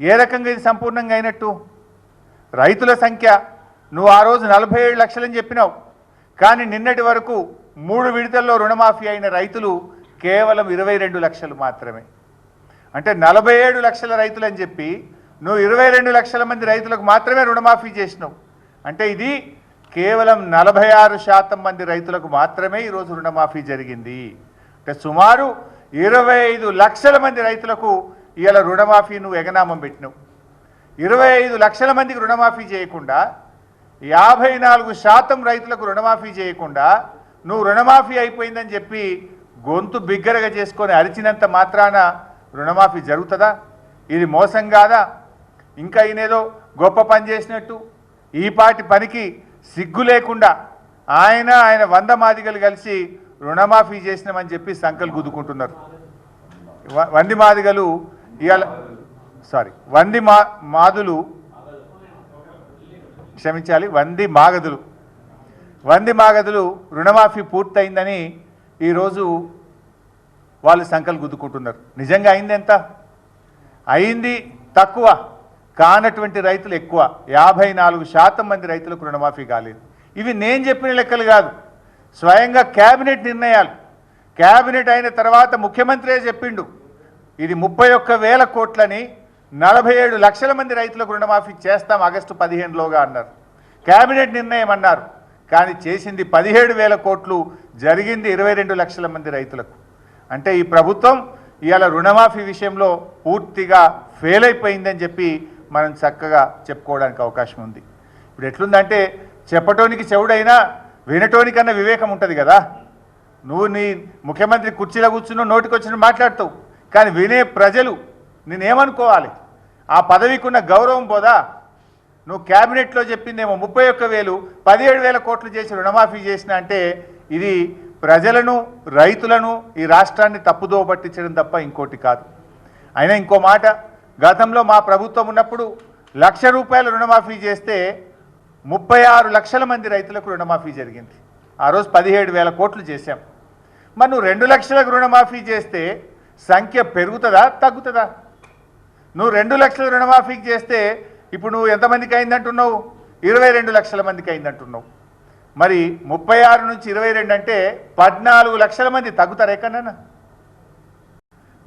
ఏ రకంగా ఇది సంపూర్ణంగా అయినట్టు? రైతుల సంఖ్య నువ్వు ఆ రోజు నలభై ఏడు లక్షలని చెప్పినావు. కానీ నిన్నటి వరకు మూడు విడతల్లో రుణమాఫీ అయిన రైతులు కేవలం ఇరవై రెండు లక్షలు మాత్రమే. అంటే నలభై ఏడు లక్షల రైతులని చెప్పి నువ్వు ఇరవై రెండు లక్షల మంది రైతులకు మాత్రమే రుణమాఫీ చేసినావు. అంటే ఇది కేవలం నలభై ఆరు శాతం మంది రైతులకు మాత్రమే ఈరోజు రుణమాఫీ జరిగింది. అంటే సుమారు ఇరవై ఐదు లక్షల మంది రైతులకు ఇవాళ రుణమాఫీ నువ్వు ఎగనామం పెట్టినావు. ఇరవై ఐదు లక్షల మందికి రుణమాఫీ చేయకుండా యాభై నాలుగు శాతం రైతులకు రుణమాఫీ చేయకుండా నువ్వు రుణమాఫీ అయిపోయిందని చెప్పి గొంతు బిగ్గరగా చేసుకొని అరిచినంత మాత్రాన రుణమాఫీ జరుగుతుందా? ఇది మోసం కాదా? ఇంకా ఈయనేదో గొప్ప పని చేసినట్టు ఈ పాటి పనికి సిగ్గు లేకుండా ఆయన ఆయన వంద మాదిగలు కలిసి రుణమాఫీ చేసినామని చెప్పి సంకలు గుద్దుకుంటున్నారు. వంది మాదిగలు ఇవాళ సారీ వంది మా మాదులు క్షమించాలి వంది మాగదులు. వంది మాగదులు రుణమాఫీ పూర్తయిందని ఈరోజు వాళ్ళు సంకలు గుద్దుకుంటున్నారు. నిజంగా అయింది ఎంత? అయింది తక్కువ కానటువంటి రైతులు ఎక్కువ. యాభై నాలుగు శాతం మంది రైతులకు రుణమాఫీ కాలేదు. ఇవి నేను చెప్పిన లెక్కలు కాదు. స్వయంగా కేబినెట్ నిర్ణయాలు. కేబినెట్ అయిన తర్వాత ముఖ్యమంత్రే చెప్పిండు. ఇది ముప్పై ఒక్క వేల కోట్లని నలభై ఏడు లక్షల మంది రైతులకు రుణమాఫీ చేస్తాం ఆగస్టు పదిహేనులోగా అన్నారు. కేబినెట్ నిర్ణయం అన్నారు. కానీ చేసింది పదిహేడు వేల కోట్లు జరిగింది ఇరవై రెండు లక్షల మంది రైతులకు. అంటే ఈ ప్రభుత్వం ఇవాళ రుణమాఫీ విషయంలో పూర్తిగా ఫెయిల్ అయిపోయిందని చెప్పి మనం చక్కగా చెప్పుకోవడానికి అవకాశం ఉంది. ఇప్పుడు ఎట్లుందంటే చెప్పటోనికి చెవుడైనా వినటోనికన్నా వివేకం ఉంటుంది కదా. నువ్వు నీ ముఖ్యమంత్రి కుర్చీలో కూర్చున్నావు నోటికి వచ్చిన మాట్లాడతావు. కానీ వినే ప్రజలు నేనేమనుకోవాలి? ఆ పదవికున్న గౌరవం పోదా నువ్వు క్యాబినెట్లో చెప్పిందేమో ముప్పై ఒక్క వేలు పదిహేడు వేల కోట్లు చేసి రుణమాఫీ చేసిన అంటే ఇది ప్రజలను రైతులను ఈ రాష్ట్రాన్ని తప్పుదోవ పట్టించడం తప్ప ఇంకోటి కాదు. అయినా ఇంకో మాట గతంలో మా ప్రభుత్వం ఉన్నప్పుడు లక్ష రూపాయల రుణమాఫీ చేస్తే ముప్పై ఆరు లక్షల మంది రైతులకు రుణమాఫీ జరిగింది. ఆ రోజు పదిహేడు వేల కోట్లు చేశాం. మరి నువ్వు రెండు లక్షలకు రుణమాఫీ చేస్తే సంఖ్య పెరుగుతుందా తగ్గుతుందా? నువ్వు రెండు లక్షల రుణమాఫీకి చేస్తే ఇప్పుడు నువ్వు ఎంతమందికి అయిందంటున్నావు? ఇరవై రెండు లక్షల మందికి అయిందంటున్నావు. మరి ముప్పై ఆరు నుంచి ఇరవై రెండు అంటే పద్నాలుగు లక్షల మంది తగ్గుతారు ఎక్కడన్నా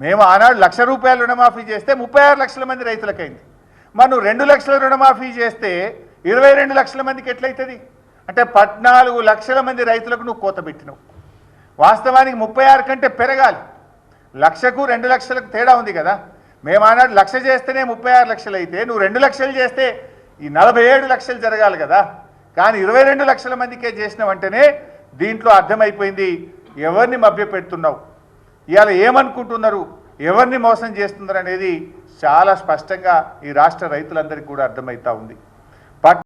మేము ఆనాడు లక్ష రూపాయలు రుణమాఫీ చేస్తే ముప్పై ఆరు లక్షల మంది రైతులకు అయింది మరి నువ్వు రెండు లక్షల రుణమాఫీ చేస్తే ఇరవై రెండు లక్షల మందికి ఎట్లయితుంది? అంటే పద్నాలుగు లక్షల మంది రైతులకు నువ్వు కోత పెట్టినావు. వాస్తవానికి ముప్పై ఆరు కంటే పెరగాలి. లక్షకు రెండు లక్షలకు తేడా ఉంది కదా. మేము ఆనాడు లక్ష చేస్తేనే ముప్పై ఆరు లక్షలు అయితే నువ్వు రెండు లక్షలు చేస్తే ఈ నలభై ఏడు లక్షలు జరగాలి కదా. కానీ ఇరవై రెండు లక్షల మందికే చేసినావంటేనే దీంట్లో అర్థమైపోయింది ఎవరిని మభ్యపెడుతున్నావు? ఇవాళ ఏమనుకుంటున్నారు? ఎవరిని మోసం చేస్తున్నారు అనేది చాలా స్పష్టంగా ఈ రాష్ట్ర రైతులందరికీ కూడా అర్థమవుతా ఉంది. పట్